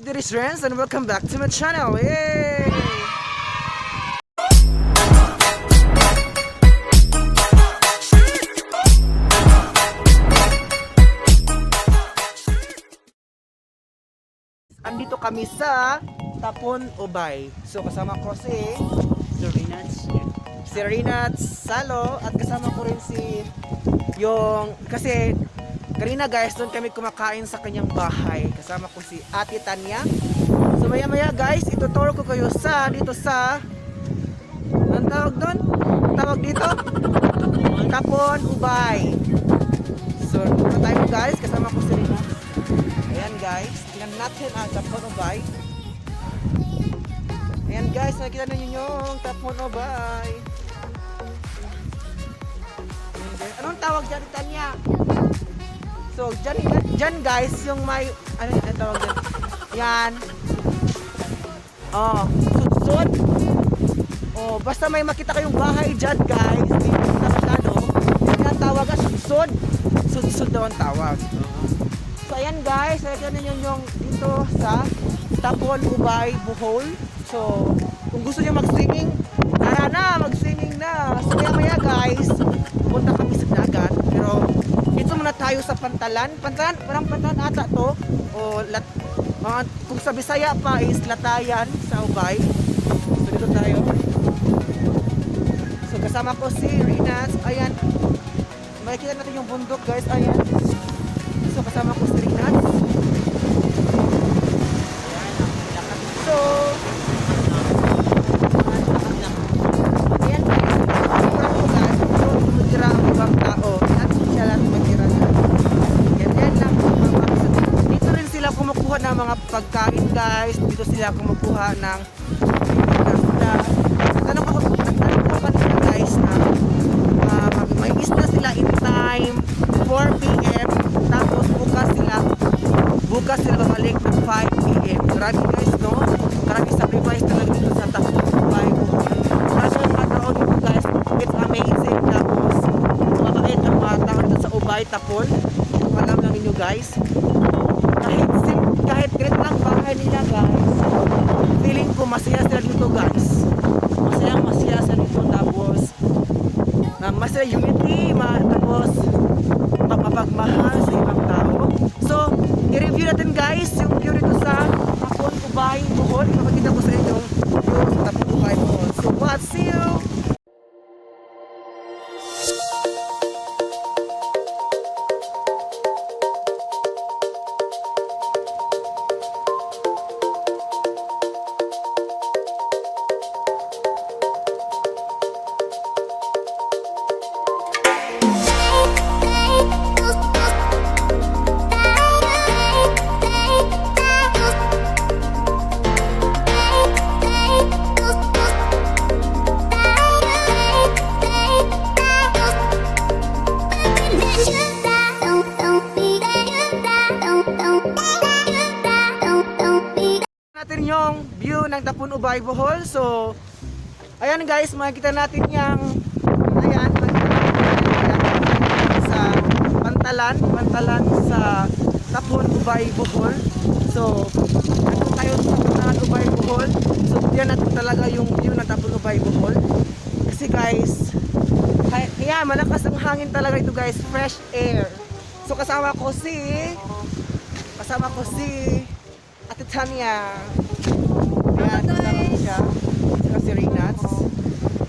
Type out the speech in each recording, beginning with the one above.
There is Renz and welcome back to my channel. Yay! Andito kami sa Tapon Ubay. So kasama ko si Dorinats. si Rinat Salo at kasama ko rin si yung kasi kanina guys doon kami kumakain sa kanyang bahay. Kasama ko si Ate Tanya. So maya maya guys ituturo ko kayo sa dito sa ang tawag doon? Tawag dito? Tapon Ubay. So dito tayo guys. Kasama ko si Rinat ayan guys. Tingnan natin ang Tapon Ubay. Ayan guys, nakikita ninyo yung Tapon Ubay. Anong tawag dyan, Tanya? So, dyan, dyan guys, yung may, ano yung tawag dyan? Yan. Oh, sudsud. Oh, basta may makita kayong bahay dyan guys, hindi na masyado. Yan tawag ah, sudsud. Sudsud daw ang tawag. So, ayan guys, nakikita ninyo yung dito sa Tapon Ubay, Bohol. So, kung gusto niyo mag-singing, Pantalan. Pantalan, parang Pantalan ata to. O, lat, mga, kung sa Bisaya pa is Latayan sa Ubay. So, dito tayo. So, kasama ko si Rinas. Ayan. Makikita natin yung bundok guys. Ayan. So, kasama ko si ng mga pagkain guys. Dito sila kumukuha ng isda. Tanong ako, nagtanong ko kanina guys na mag- may isda sila in time 4 p.m. Tapos bukas sila bukas sila babalik ng 5 p.m. Grabe guys, no? Grabe sacrifice talaga dito sa Tapos 5 Grabe ang kataon dito guys. It's amazing. Tapos, mabait ang mga tao sa Ubay, Tapol. Kung alam lang ninyo guys. Kahit, sim, kahit ganit lang bahay nila guys. Feeling ko masaya sila dito guys. Masaya masaya sila dito. Tapos, na masaya unity. Ma, tapos, ma- mapagmahal sa ibang tao. So, i-review natin guys yung view dito sa Tapon Ubay, Bohol. Ipapakita ng Tapon Ubay Bohol. So, ayan guys, makikita natin yung ayan, sa Pantalan, Pantalan sa Tapon Ubay Bohol. So, nandun tayo sa Pantalan Ubay Bohol. So, yan natin talaga yung view ng Tapon Ubay Bohol. Kasi guys, kaya malakas ang hangin talaga ito guys, fresh air. So, kasama ko si kasama ko si Ate Tanya. Ayan, ko siya. Saka si Reynats.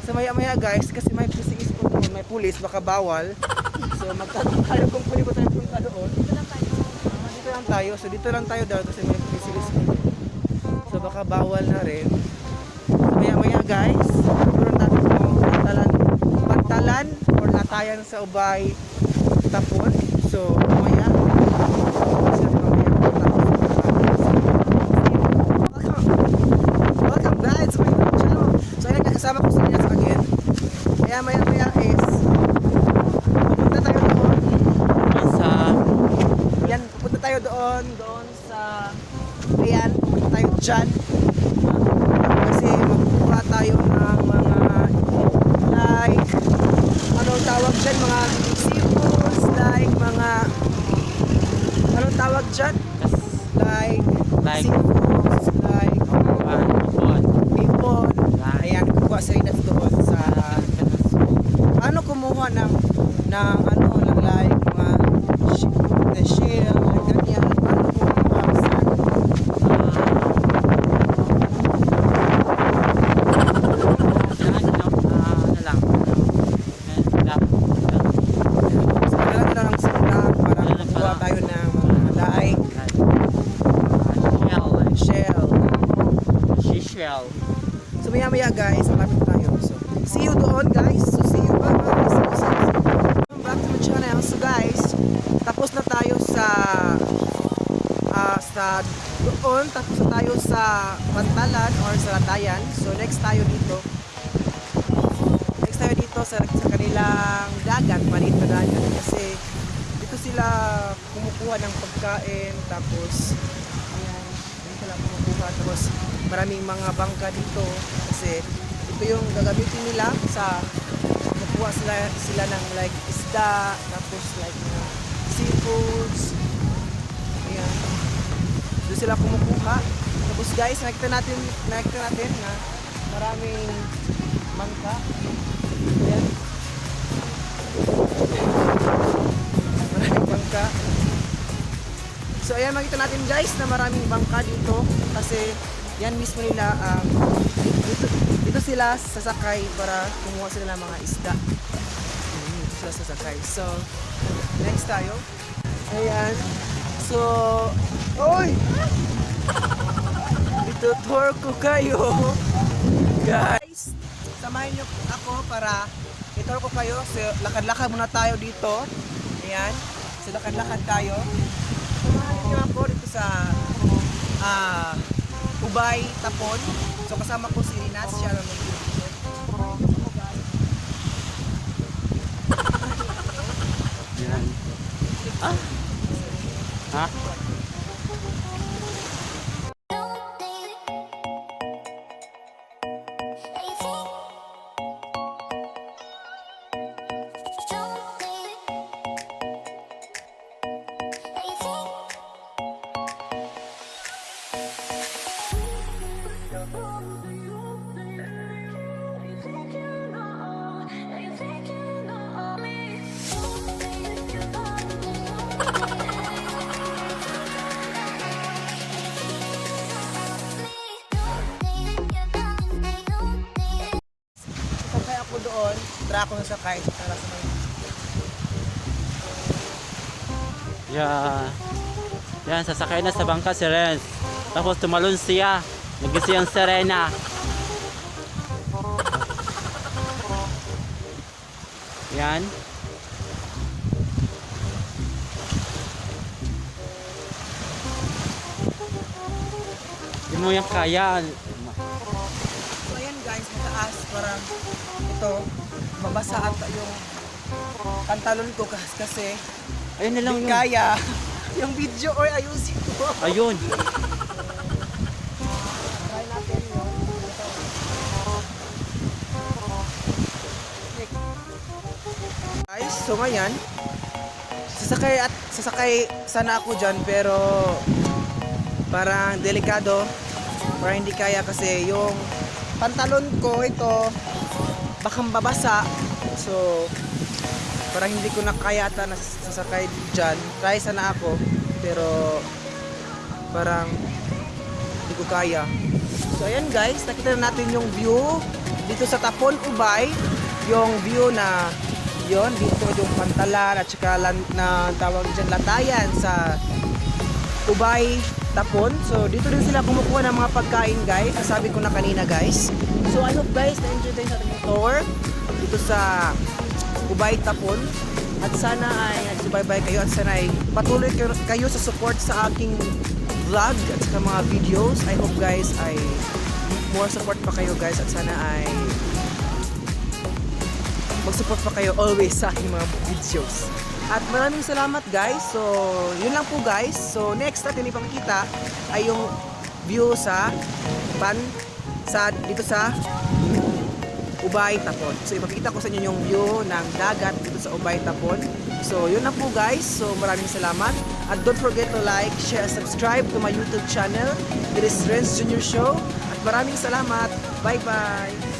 So maya maya guys, kasi may pulis po doon, may pulis, baka bawal. So magtanong tayo kung pwede ba tayo punta doon. Ah, dito lang tayo. So dito lang tayo daw kasi may pulis. So baka bawal na rin. So maya maya guys, turuan natin kung pantalan, pantalan or latayan sa Ubay Tapon. So mamaya, Welcome guys to my YouTube channel. So ayun, kasama ko sa inyo sa again. Kaya maya maya is pupunta tayo doon. Sa Yan, pupunta tayo doon, doon sa Ayan, pupunta tayo dyan. Kasi magkukuha tayo ng mga like anong tawag dyan, mga seafoods, like mga anong tawag dyan? Like, Like- seafood, So maya maya guys, malapit tayo. So see you doon guys. So see you. Bye bye. See you, see you, see you. Welcome back to my channel. So guys, tapos na tayo sa sa doon, tapos tayo sa Pantalan or sa Latayan. So next tayo dito. Next tayo dito sa, sa kanilang dagat, maliit na dagat. Kasi dito sila kumukuha ng pagkain, tapos ayan, dito sila kumukuha. Tapos maraming mga bangka dito kasi ito yung gagamitin nila sa kumukuha sila, sila ng like isda, tapos like mga seafoods. Sila kumukuha. Tapos guys, nakita natin, nakita natin na maraming mangka. Ayan. Maraming bangka. So ayan makita natin guys na maraming bangka dito kasi yan mismo nila um, dito, dito sila sasakay para kumuha sila ng mga isda. Dito sila sasakay. So next tayo. Ayan. So, oy! Dito tour ko kayo. Guys, samahin niyo ako para i-tour ko kayo. So, lakad-lakad muna tayo dito. Ayan. So, lakad-lakad tayo. Samahan niyo ako dito sa ah Ubay, Tapon. So, kasama ko si Rinas. Siya lang Yan. Ah. Ha? Tara ako nasakay. Tara sa mga Yan. Yan, sasakay na sa bangka si Renz. Tapos tumalon siya. Nagising ang Serena. Yan. Hindi mo yan kaya. So ayan guys, mataas parang ito, mabasa ata yung pantalon ko kas- kasi Ayun na lang hindi yun. kaya yung video or ayusin ko. Ayun. Try natin yun. Guys, so ngayon, sasakay at sasakay sana ako dyan pero parang delikado para hindi kaya kasi yung pantalon ko ito baka babasa. So parang hindi ko na kaya ata na sasakay dyan. Try sana ako pero parang hindi ko kaya. So ayan guys. Nakita na natin yung view dito sa Tapon Ubay. Yung view na yon dito yung pantalan at saka lan, na tawag dyan latayan sa Ubay Tapon. So dito din sila kumukuha ng mga pagkain guys. Sabi ko na kanina guys. So I hope guys na-enjoy tayo sa ating tour dito sa Ubay Tapon. At sana ay nagsubaybay kayo at sana ay patuloy kayo, kayo sa support sa aking vlog at sa mga videos. I hope guys ay more support pa kayo guys at sana ay mag-support pa kayo always sa aking mga videos. At maraming salamat guys. So, yun lang po guys. So, next natin ipakita ay yung view sa pan sa dito sa Ubay Tapon. So, ipakita ko sa inyo yung view ng dagat dito sa Ubay Tapon. So, yun lang po guys. So, maraming salamat. At don't forget to like, share, subscribe to my YouTube channel. It is Renz Junior Show. At maraming salamat. Bye-bye.